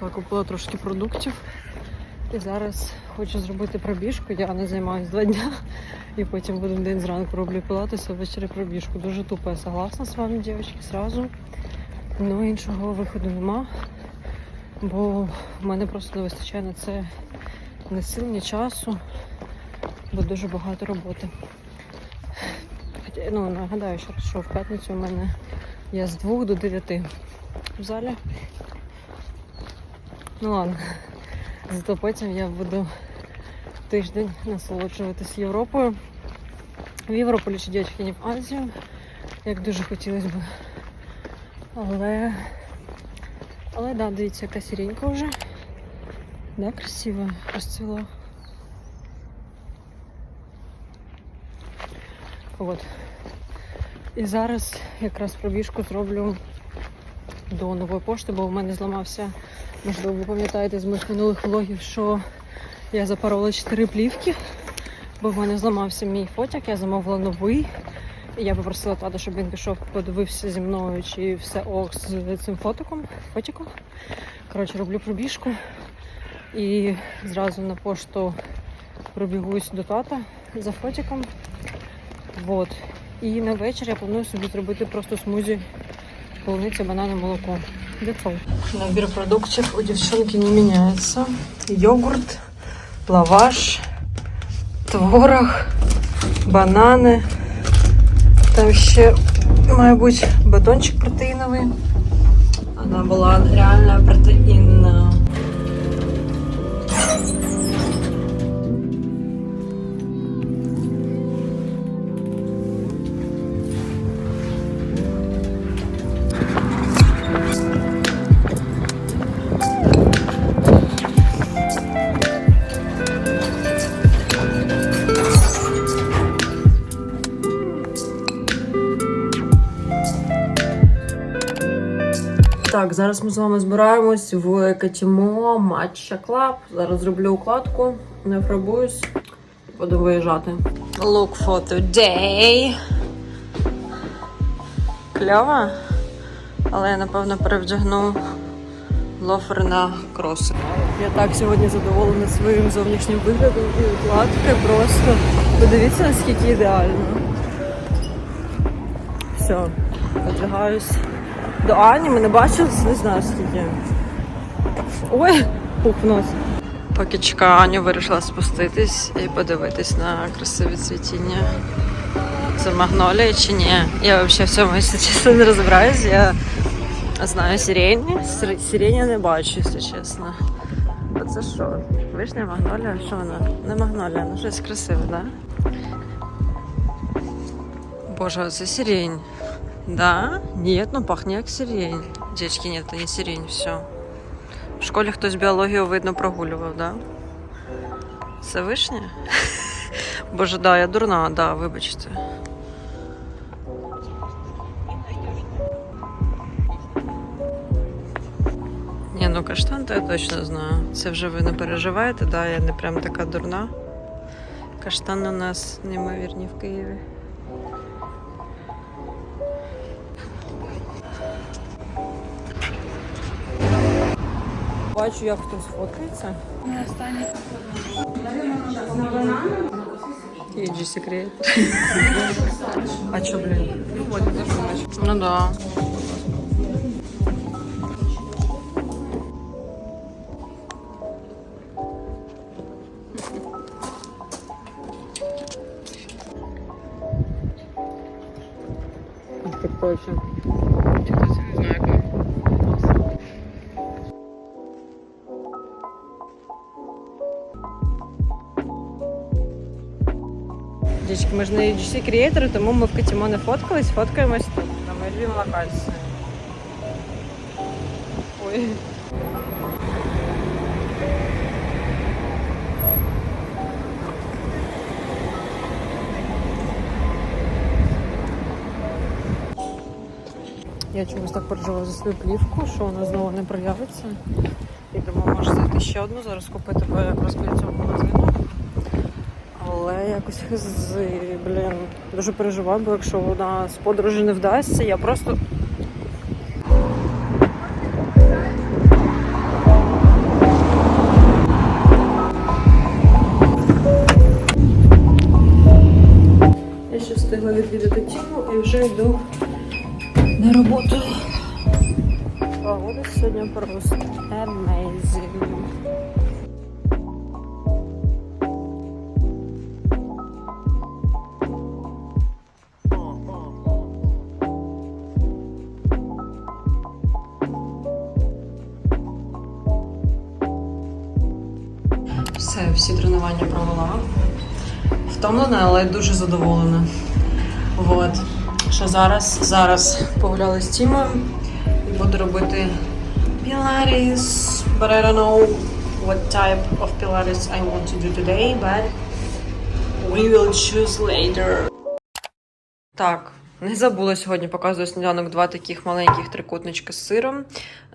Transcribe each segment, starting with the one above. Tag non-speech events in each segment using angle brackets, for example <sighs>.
Пішла купила трошки продуктів. І зараз хочу зробити пробіжку. Я не займаюся два дня. І потім один день зранку роблю пілатес, а ввечері пробіжку. Дуже тупо, я согласна з вами, дівчатки, зразу. Ну іншого виходу нема. Бо в мене просто не вистачає на це ні сил, ні часу, бо дуже багато роботи. Ну, нагадаю, що в п'ятницю у мене я з 2 до 9 в залі. Ну ладно. Зато потім я буду тиждень насолоджуватись Європою. В Європу лише дівчатки, не в Азію, як дуже хотілося б. Але. Але да, дивіться, яка сіренька вже. Да, красиво розцвіла. От. І зараз якраз пробіжку зроблю до нової пошти, бо в мене зламався, можливо, ви пам'ятаєте з моїх минулих влогів, що я запорола 4 плівки, бо в мене зламався мій фотик, я замовила новий. І я попросила тата, щоб він пішов, подивився зі мною, чи все ок з цим фотиком, фотиком. Коротше, роблю пробіжку і зразу на пошту пробігусь до тата за фотиком. Вот. І на вечір я планую собі зробити просто смузі полуниця, банани, молоко. All. Набір продуктів у дівчинки не міняється. Йогурт, лаваш, творог, банани. Там ще, має батончик протеїновий. Вона була реально протеїнна. Так, зараз ми з вами збираємось в Катімо Матча Клаб. Зараз зроблю укладку, не фарбуюсь, буду виїжджати. Look for today. Кльово. Але я напевно перевдягну лофер на кроси. Я так сьогодні задоволена своїм зовнішнім виглядом і укладка просто. Подивіться, наскільки ідеально. Все, одягаюсь. До Ані ми не бачились, не знаю скільки. Ой, пух в. Поки чекаю Аню, вирішила спуститись і подивитись на красиві цвітіння. Це магнолія чи ні? Я взагалі в цьому, якщо чесно, не розбираюсь. Я знаю сирені. Сир- Сирені не бачу, якщо чесно. А це що? Вишня магнолія? Що вона? Не магнолія, ну щось красиве, так? Да? Боже, це сирень. Да? Нет, ну пахнет як сирень. Дівчатки, нет, это не сирень, все. В школі хтось біологію, видно, прогулював, да? Це вишня? <laughs> Боже, да, я дурна, да, вибачте. Ні, ну каштан, то я точно знаю. Це вже ви не переживаєте, да, я не прям така дурна. Каштани у нас неймовірні в Києві. Бачу, як хтось фоткається. Іджі секрет. А чо, блін? Ну вот, это Ну да. Так точно. Дівчатки, ми ж не UGC креатори, тому ми в Катімо не фоткались, фоткаємось тут, на моїй любимій локації. Ой. Я чомусь так переживаю за свою плівку, що вона знову не проявиться. І думаю, може зайти ще одну, зараз купити бо якраз біля цього магазину якось з блін, дуже переживаю, бо якщо вона з подорожі не вдасться, я просто... Я ще встигла відвідати тіму і вже йду на роботу. Погода сьогодні просто amazing. Втомлена, але дуже задоволена. Вот. Що зараз? Зараз погуляли з Тімою буду робити Pilates, but I don't know what type of Pilates I want to do today, but we will choose later. Так, не забула сьогодні показую сніданок два таких маленьких трикутничка з сиром.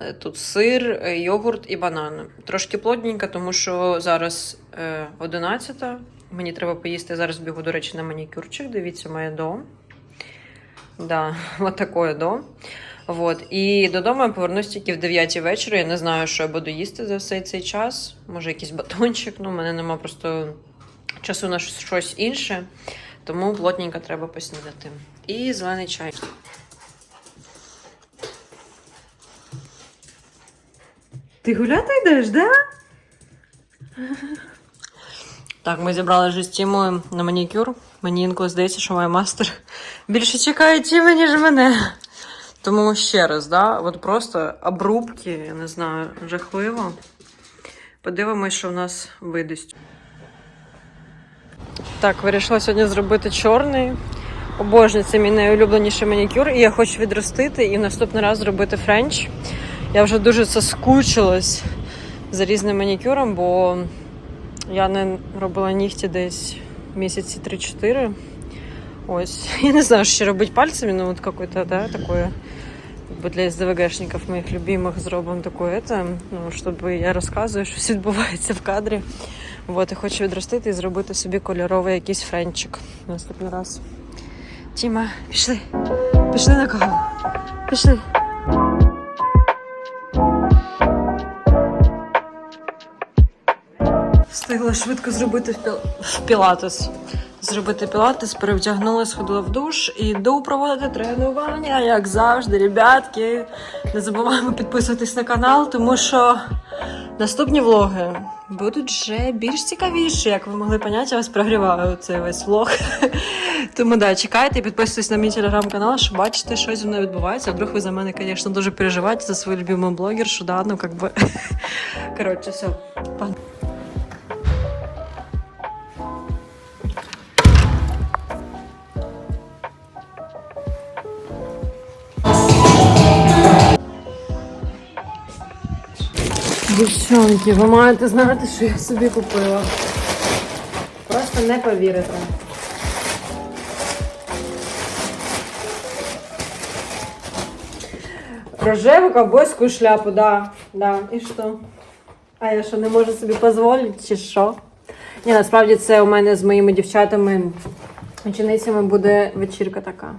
Е, Тут сир, е, йогурт і банани. Трошки плотненько, тому що зараз е, 11. Мені треба поїсти. Зараз бігу, до речі, на манікюрчик. Дивіться, моє до. Да, <laughs> от такое до. Вот. І додому я повернусь тільки в 9 вечора. Я не знаю, що я буду їсти за всей цей час. Може, якийсь батончик. Ну, у мене нема просто часу на щось інше. Тому плотненько треба поснідати. І зелений чай. Ти гуляти йдеш, да? Так, ми зібрали вже з Тімою на манікюр. Мені інколи здається, що моя мастер більше чекає Тіми, ніж мене. Тому ще раз, да, от просто обрубки, я не знаю, жахливо. Подивимось, що в нас видасть. Так, вирішила сьогодні зробити чорний. Обожнюю, це мій найулюбленіший манікюр, і я хочу відростити і в наступний раз зробити френч. Я вже дуже соскучилась за різним манікюром, бо я не робила нігті десь місяці 3-4. Ось. <laughs> Я не знаю, що робити пальцами, но вот какой-то, да, такое для СДВГшників моїх любимих зробимо это, ну, щоб я розказую, що відбувається в кадрі. Вот, і хочу відростити і зробити собі кольоровий якийсь френчик наступний раз. Тіма, пішли. Пішли на каву. Пішли. Встигла швидко зробити пілатес. Зробити пілатес, перевдягнула, сходила в душ і йду проводити тренування, як завжди, ребятки. Не забуваємо підписуватись на канал, тому що наступні влоги будуть вже більш цікавіші, як ви могли поняти, я вас прогріваю цей весь влог. <laughs> Тому да, чекайте, підписуйтесь на мій телеграм-канал, щоб бачити, що зі мною відбувається. Вдруг ви за мене, звісно, дуже переживаєте за свою любиму блогершу, да, ну как би. <laughs> Коротше, все. Дівчонки, ви маєте знати, що я собі купила. Просто не повірите. Рожеву ковбойську шляпу, да. да. І що? А я що, не можу собі дозволити, чи що? Ні, насправді це у мене з моїми дівчатами, ученицями буде вечірка така.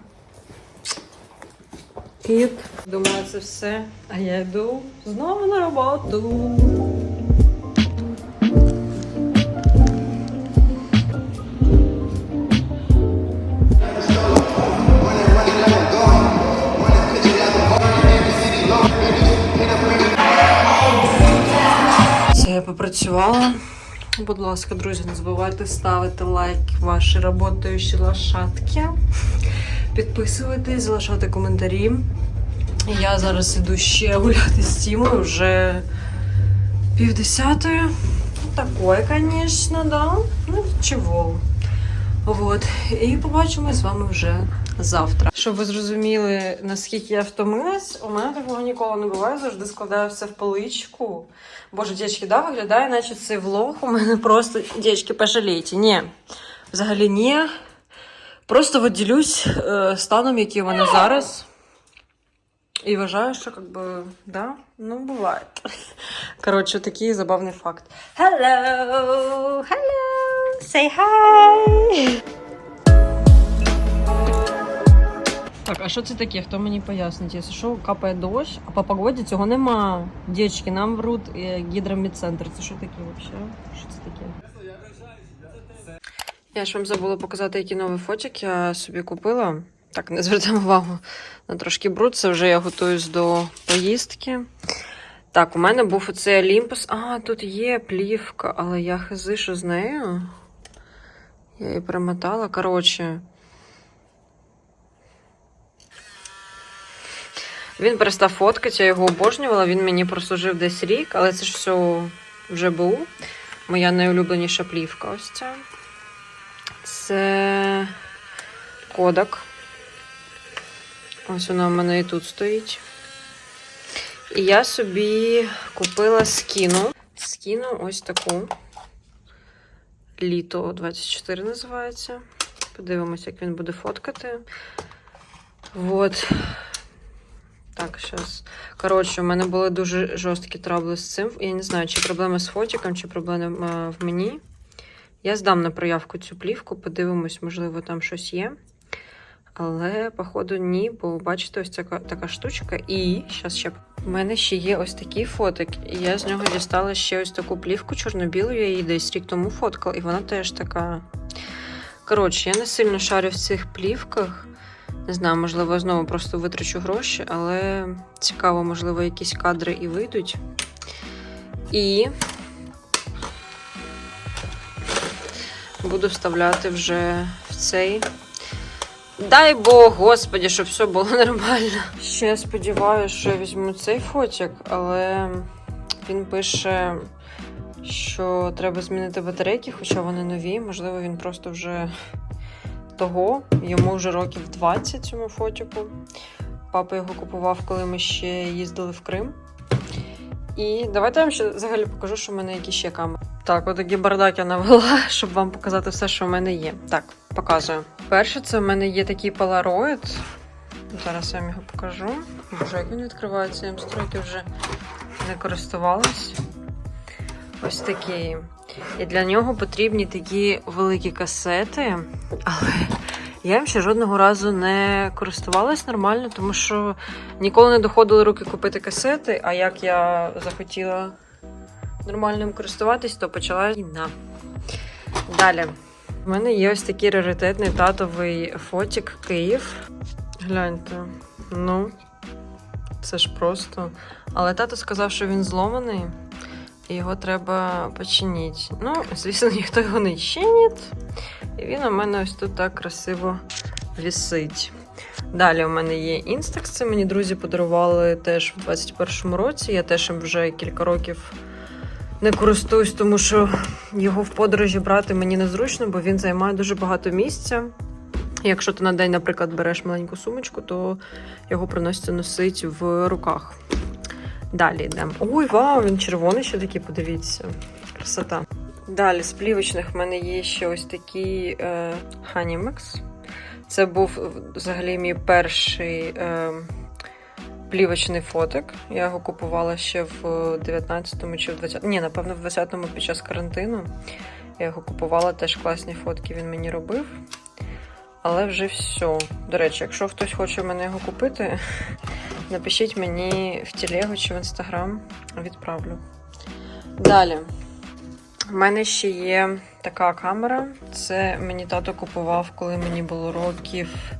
Кіт. Думаю, це все. А я йду знову на роботу. Все, я попрацювала. Будь ласка, друзі, не забувайте ставити лайк ваші работаючі лошадки. Підписуватись, залишати коментарі. Я зараз іду ще гуляти з Тімою вже півдесятої. Такое, звісно, да. Ну, нічого. Вот. І побачимось з вами вже завтра. Щоб ви зрозуміли, наскільки я втомилась, у мене такого ніколи не буває, завжди складаю все в поличку. Боже, дівчатки, да, виглядає, наче цей влог у мене просто, дівчатки, пожалійте. Ні, взагалі ні. Просто от ділюсь е, станом, який у мене зараз. І вважаю, що как бы, да, ну буває. Коротше, такий забавний факт. Hello! Hello! Say hi! Так, а що це таке? Хто мені пояснить? Якщо що, капає дощ, а по погоді цього нема. Дівчатки, нам врут е, гідромедцентр. Це що таке взагалі? Що це таке? Я ж вам забула показати, який новий фотик я собі купила. Так, не звертаємо увагу на трошки бруд. Це вже я готуюсь до поїздки. Так, у мене був оцей Олімпус. А, тут є плівка, але я хизи, що з нею. Я її перемотала. Коротше. Він перестав фоткати, я його обожнювала. Він мені прослужив десь рік, але це ж все вже БУ. Моя найулюбленіша плівка ось ця. Це кодак. Ось вона в мене і тут стоїть. І я собі купила скіну. Скіну ось таку. Літо 24 називається. Подивимось, як він буде фоткати. Вот. Так, зараз. Коротше, у мене були дуже жорсткі трабли з цим. Я не знаю, чи проблема з фотиком, чи проблема в мені. Я здам на проявку цю плівку, подивимось, можливо, там щось є. Але, походу, ні, бо бачите, ось така, така штучка. І зараз ще в мене ще є ось такий фотик. І я з нього дістала ще ось таку плівку чорно-білу, я її десь рік тому фоткала, і вона теж така. Коротше, я не сильно шарю в цих плівках. Не знаю, можливо, знову просто витрачу гроші, але цікаво, можливо, якісь кадри і вийдуть. І буду вставляти вже в цей. Дай Бог, господі, щоб все було <laughs> нормально. Ще сподіваюся, що я візьму цей фотик, але він пише, що треба змінити батарейки, хоча вони нові. Можливо, він просто вже того. Йому вже років 20 цьому фотику. Папа його купував, коли ми ще їздили в Крим. І давайте я вам ще взагалі покажу, що в мене які ще камери. Так, отакі бардак я навела, <laughs> щоб вам показати все, що в мене є. Так, показую. Перше, це в мене є такий Polaroid. Зараз я вам його покажу. Боже, як він відкривається, я їм стройки вже не користувалась. Ось такий. І для нього потрібні такі великі касети, але я їм ще жодного разу не користувалась нормально, тому що ніколи не доходили руки купити касети. А як я захотіла нормальним користуватись, то почала війна. Далі. У мене є ось такий раритетний татовий фотик Київ. Гляньте. Ну, це ж просто. Але тато сказав, що він зломаний. І його треба починити. Ну, звісно, ніхто його не чинить. І він у мене ось тут так красиво вісить. Далі у мене є Instax. Це мені друзі подарували теж в 21-му році. Я теж їм вже кілька років не користуюсь, тому що його в подорожі брати мені незручно, бо він займає дуже багато місця. Якщо ти на день, наприклад, береш маленьку сумочку, то його приноситься носити в руках. Далі йдемо. Ой, вау, він червоний ще такий, подивіться. Красота. Далі з плівочних в мене є ще ось такий е, Hanimex. Це був взагалі мій перший е, плівочний фотик. Я його купувала ще в 19-му чи в 20-му. Ні, напевно, в 20-му під час карантину. Я його купувала, теж класні фотки він мені робив. Але вже все. До речі, якщо хтось хоче в мене його купити, напишіть мені в телегу чи в інстаграм, відправлю. Далі. У мене ще є така камера. Це мені тато купував, коли мені було років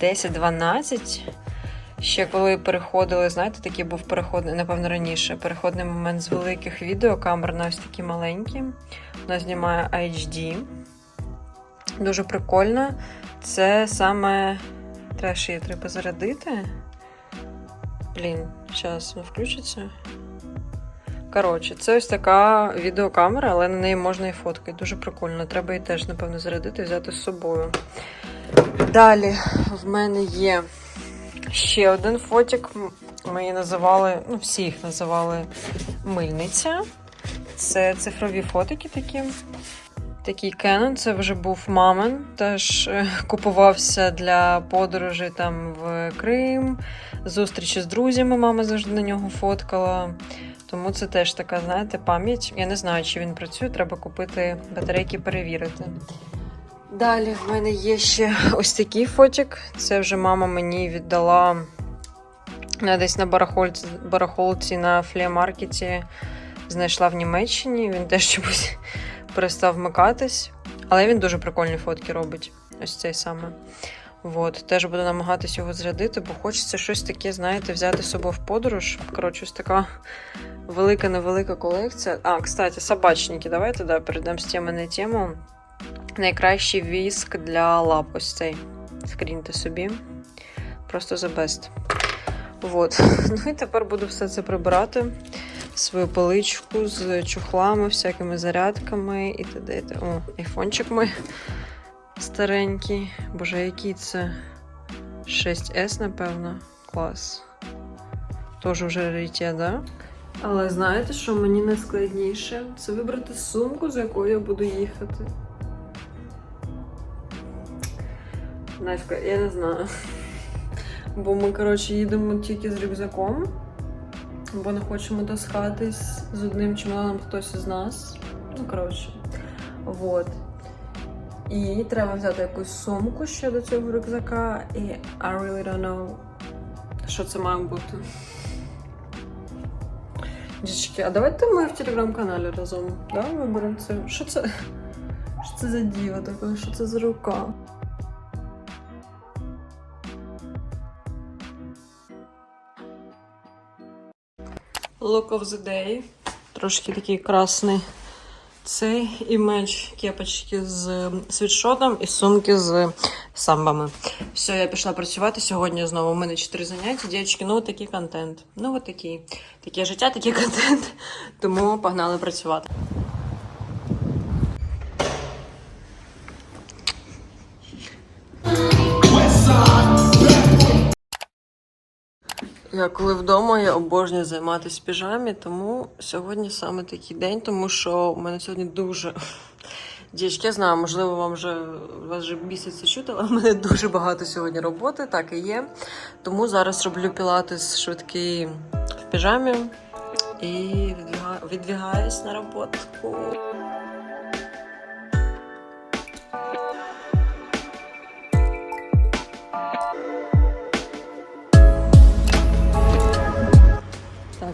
10-12. Ще коли переходили, знаєте, такий був переходний, напевно, раніше, переходний момент з великих відеокамер на ось такі маленькі. Вона знімає HD. Дуже прикольно. Це саме треба ще її треба зарядити. Блін, зараз вона включиться. Коротше, це ось така відеокамера, але на неї можна і фоткати. Дуже прикольно. Треба її теж, напевно, зарядити і взяти з собою. Далі в мене є ще один фотик. Ми її називали, ну, всі їх називали мильниця. Це цифрові фотики такі. Такий Canon, це вже був мамин. Теж е, купувався для подорожей там в Крим, зустрічі з друзями. Мама завжди на нього фоткала. Тому це теж така, знаєте, пам'ять. Я не знаю, чи він працює, треба купити батарейки, перевірити. Далі в мене є ще ось такий фотик. Це вже мама мені віддала десь на барахольці, барахолці на флеомаркеті. Знайшла в Німеччині. Він теж чомусь перестав вмикатись. Але він дуже прикольні фотки робить. Ось цей саме. От, теж буду намагатись його зрядити, бо хочеться щось таке, знаєте, взяти з собою в подорож. Коротше, ось така велика невелика колекція. А, кстати, собачники. Давайте да, перейдемо з теми на тему. Найкращий віск для лап ось цей. Скріньте собі. Просто the best. Вот. <laughs> Ну і тепер буду все це прибирати. Свою поличку з чухлами, всякими зарядками і т.д. О, айфончик мой старенький. Боже, який це 6S, напевно. Клас. Тож вже раритет, да? Але знаєте, що мені найскладніше? Це вибрати сумку, з якою я буду їхати. Найска... Я не знаю. Бо ми, коротше, їдемо тільки з рюкзаком, бо не хочемо таскатись з одним чемоданом хтось із нас. Ну, коротше. Вот. І треба взяти якусь сумку ще до цього рюкзака. І I really don't know, що це має бути. Дівчатки, а давайте ми в телеграм-каналі разом да, виберемо це. Що це? Що це за діва таке? Що це за рука? Look of the day. Трошки такий красний цей і меч кепочки з світшотом і сумки з самбами. Все, я пішла працювати сьогодні знову. У мене чотири заняття. Дівчатки, ну такий контент. Ну от такий. Таке життя, такий <laughs> контент. Тому погнали працювати. Я коли вдома, я обожнюю займатися піжамі, тому сьогодні саме такий день, тому що у мене сьогодні дуже. Дівчатки, я знаю, можливо, вам вже вас вже біситься чути, але в мене дуже багато сьогодні роботи, так і є. Тому зараз роблю пілатес швидкий в піжамі і відвігаюсь на роботку.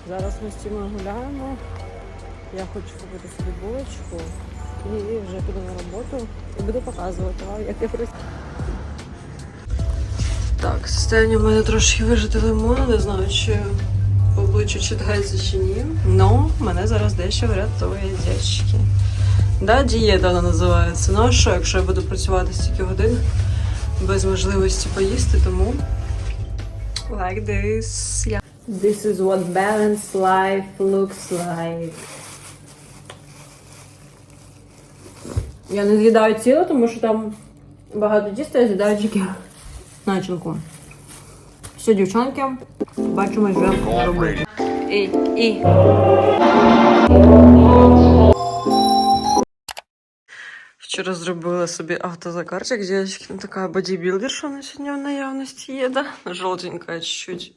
Зараз ми з Тімою гуляємо. Я хочу купити собі булочку і вже піду на роботу і буду показувати вам, як я працюю. Так, состояние в мене трошки вижити лимону, не знаю, чи по обличчю читається чи ні. Ну, мене зараз дещо врятує дівчатки. Да, дієта вона називається. Ну а що, якщо я буду працювати стільки годин без можливості поїсти, тому like this. Yeah. This is what balanced life looks like. Я не з'їдаю ціле, тому що там багато тіста, я з'їдаю тільки начинку. Все, дівчонки, бачимо вже на роботі. І, і. Вчора зробила собі автозакарчик, дівчатки, ну така бодібілдер, що на сьогодні в наявності є, да? Жовтенька чуть-чуть.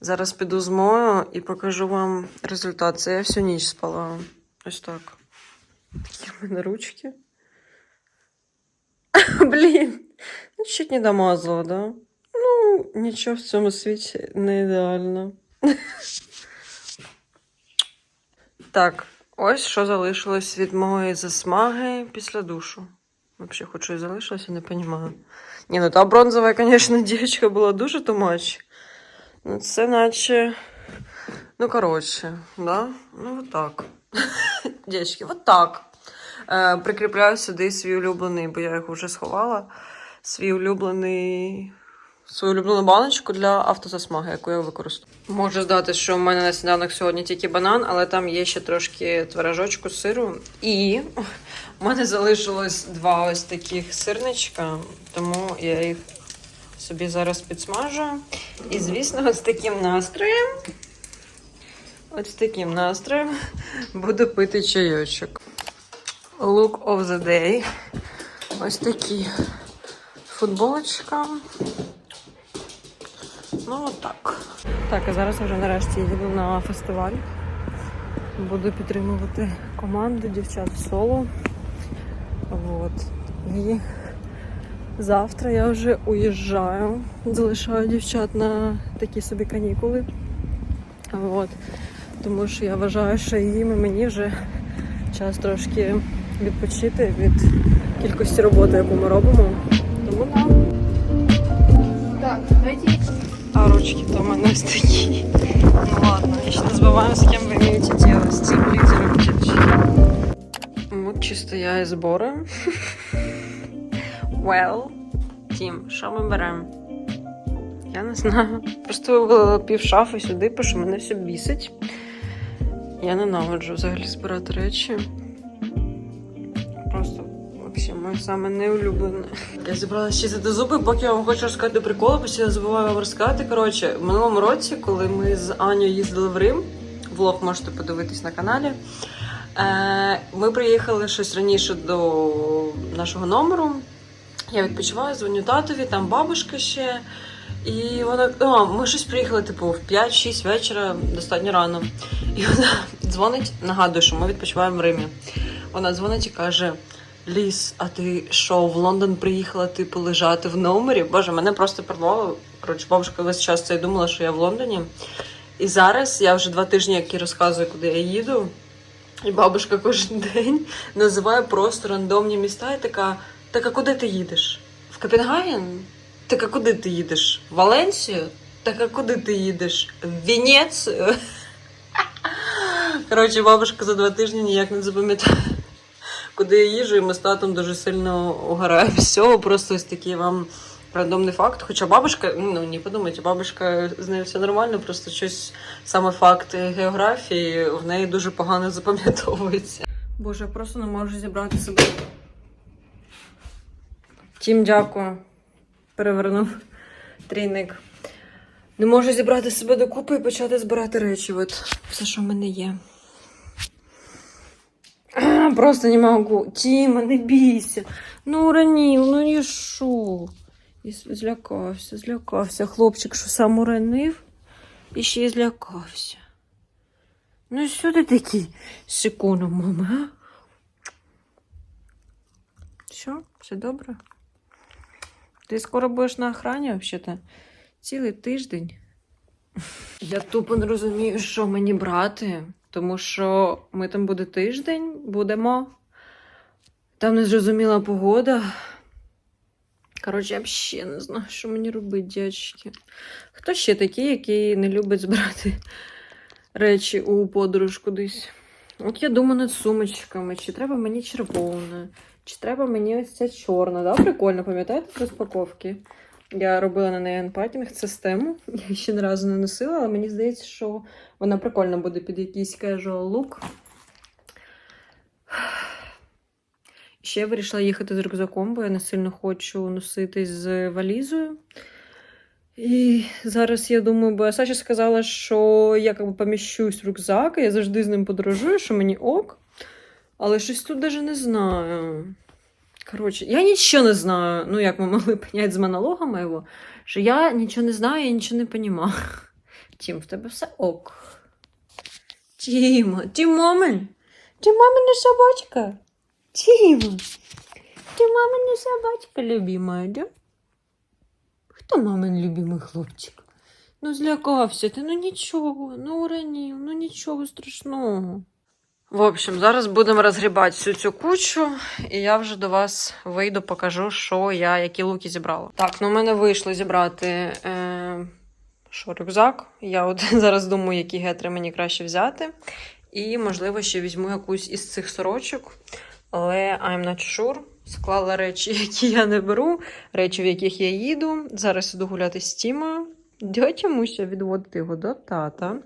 Зараз піду змою і покажу вам результат. Це я всю ніч спала. Ось так. Такі в мене ручки. <laughs> Блін, ну чуть не домазала, да? Ну, нічого в цьому світі не ідеально. <laughs> Так, ось що залишилось від моєї засмаги після душу. Взагалі, хоч щось залишилось, я не розумію. Ні, ну та бронзова, звісно, <laughs> дівчинка була дуже тумач. Ну, це наче. Ну, коротше, да? Ну, от так. <laughs> Дівчатки, от так. Е, прикріпляю сюди свій улюблений, бо я їх вже сховала. Свій улюблений. Свою улюблену баночку для автозасмаги, яку я використовую. Можу здати, що в мене на сніданок сьогодні тільки банан, але там є ще трошки творожочку сиру. І <laughs> в мене залишилось два ось таких сирничка, тому я їх собі зараз підсмажу. І, звісно, ось таким настроєм. Ось таким настроєм буду пити чайочок. Look of the day. Ось такі футболочка. Ну, отак. Так, а зараз вже нарешті їду на фестиваль. Буду підтримувати команду дівчат в соло. Вот. І завтра я вже уїжджаю. Залишаю дівчат на такі собі канікули. Вот. Тому що я вважаю, що їм і мені вже час трошки відпочити від кількості роботи, яку ми робимо. Тому да. Так, давайте. А ручки то у мене такі. Ну ладно, еще не забываем, с кем вы имеете дело. С тем лидером Вот чисто я і збори. Well, Тім, що ми беремо? Я не знаю. Просто вивела пів шафи сюди, бо що мене все бісить. Я ненавиджу взагалі збирати речі. Просто взагалі моє саме неулюблене. Я зібралася чистити зуби, поки я вам хочу розказати приколи, я забуваю вам розказати. Коротше, в минулому році, коли ми з Аню їздили в Рим, влог можете подивитись на каналі. Е, ми приїхали щось раніше до нашого номеру. Я відпочиваю, дзвоню татові, там бабушка ще. І вона, а, ми щось приїхали, типу, в 5-6 вечора, достатньо рано. І вона дзвонить, нагадує, що ми відпочиваємо в Римі. Вона дзвонить і каже: Ліс, а ти що, в Лондон приїхала, типу, лежати в номері? Боже, мене просто порвало. Коротше, бабушка весь час це думала, що я в Лондоні. І зараз я вже два тижні, як їй розказую, куди я їду. І бабушка кожен <laughs> день називає просто рандомні міста і така: так а куди ти їдеш? В Копенгаген? Так а куди ти їдеш? В Валенсію? Так а куди ти їдеш? В Венецію? <laughs> Коротше, бабушка за два тижні ніяк не запам'ятає, куди я їжу, і ми з татом дуже сильно угораємо з цього. Просто ось такий вам рандомний факт. Хоча бабушка, ну не подумайте, бабушка з нею все нормально, просто щось саме факт географії в неї дуже погано запам'ятовується. Боже, я просто не можу зібрати себе. Тім, дякую. Перевернув трійник. Не можу зібрати себе докупи і почати збирати речі. От все, що в мене є. Просто не можу. Тіма, не бійся. Ну, уронив, ну і що? І злякався, злякався. Хлопчик, що сам уронив, і ще й злякався. Ну що ти такий секунду, мама, а? Що? Все добре? Ти скоро будеш на охрані, взагалі-то? Цілий тиждень. Я тупо не розумію, що мені брати, тому що ми там буде тиждень, будемо. Там незрозуміла погода. Коротше, я взагалі не знаю, що мені робити, дядьки. Хто ще такий, який не любить збирати речі у подорож кудись? От я думаю над сумочками, чи треба мені червона, чи треба мені ось ця чорна. Да? Прикольно, пам'ятаєте з розпаковки? Я робила на неї анпатінг систему. <laughs> Я ще не разу не носила, але мені здається, що вона прикольно буде під якийсь casual look. <sighs> Ще я вирішила їхати з рюкзаком, бо я не сильно хочу носитись з валізою. І зараз я думаю, бо Саша сказала, що я якби поміщусь в рюкзак, я завжди з ним подорожую, що мені ок. Але щось тут навіть не знаю. Коротше, я нічого не знаю. Ну, як ми <laughs> могли поняти з монолога моєго, що я нічого не знаю і нічого не розумію. Тім, в тебе все ок. Тіма. Ти мамина собачка. Тіма. Ти мамина собачка любимая, да? Хто мамин любимий хлопчик? Ну, злякався ти, ну нічого, ну уранів, ну нічого страшного. В общем, зараз будемо розгрібати всю цю кучу, і я вже до вас вийду, покажу, що я, які луки зібрала. Так, ну в мене вийшло зібрати е, що, рюкзак. Я от <laughs> зараз думаю, які гетри мені краще взяти. І, можливо, ще візьму якусь із цих сорочок. Але I'm not sure. Склала речі, <laughs> які я не беру, речі, в яких я їду. Зараз іду гуляти з Тімою. Дядя Муся відводити його до тата.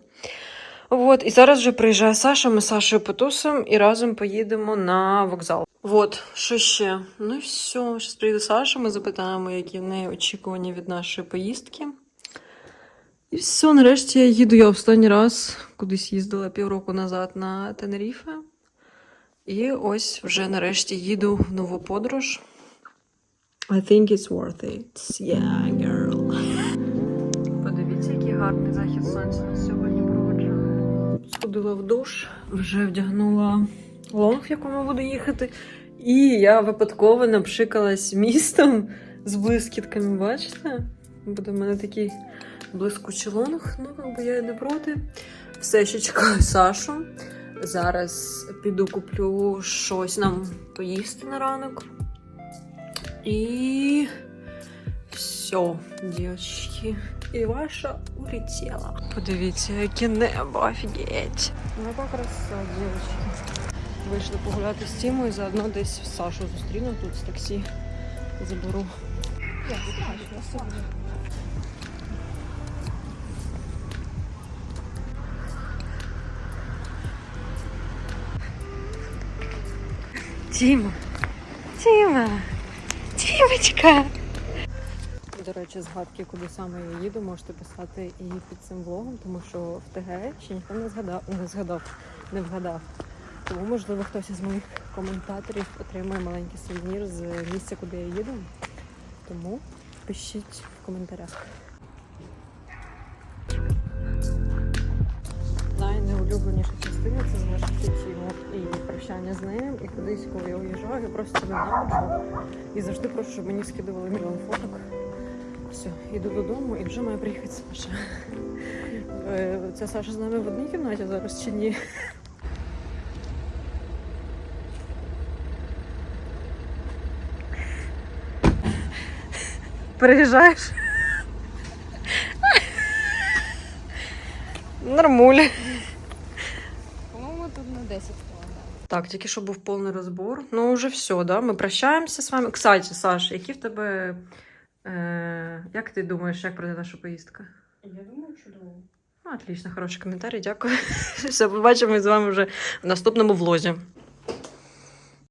От, і зараз вже приїжджає Саша, ми з Сашою потусимо і разом поїдемо на вокзал. От, що ще? Ну і все. Зараз приїде Саша, ми запитаємо, які в неї очікування від нашої поїздки. І все, нарешті я їду. Я останній раз кудись їздила півроку назад на Тенеріфе. І ось вже нарешті їду в нову подорож. I think it's worth it. Yeah, girl. Подивіться, який гарний захід сонця. Сходила в душ, вже вдягнула лонг, в якому буду їхати. І я випадково напшикалась містом з блискітками, бачите? Буде в мене такий блискучий лонг, ну, якби я і не проти. Все ще чекаю Сашу. Зараз піду куплю щось нам поїсти на ранок. І все, дівчатки. І ваша улетіла. Подивіться, яке небо, офігеть. Неба краса, дівчатки. Вийшли погуляти з Тімою, заодно десь Сашу зустріну тут з таксі. Заберу. Я сам. Тіма! Тіма! Тімочка! До речі, згадки, куди саме я їду, можете писати і під цим влогом, тому що в ТГ ще ніхто не згадав, не згадав, не вгадав. Тому, можливо, хтось із моїх коментаторів отримає маленький сувенір з місця, куди я їду. Тому пишіть в коментарях. Найнеулюбленіша частина це залишити Тіму і прощання з ним. І кудись, коли я уїжджаю, я просто ненавиджу. І завжди прошу, щоб мені скидували мільйон фоток. Все, йду додому і вже має приїхати Саша. Е, Це Саша з нами в одній кімнаті зараз чи ні? Приїжджаєш? Нормуля. По-моему, тут на 10 килограмм. Так, тільки що був повний розбор. Ну, вже все, да? Ми прощаємося з вами. Кстати, Саш, які в тебе. Е, як ти думаєш, як пройде наша поїздка? Я думаю, чудово. Ну, Отлично, хороший коментарі, дякую. <laughs> Все, побачимо з вами вже в наступному влозі.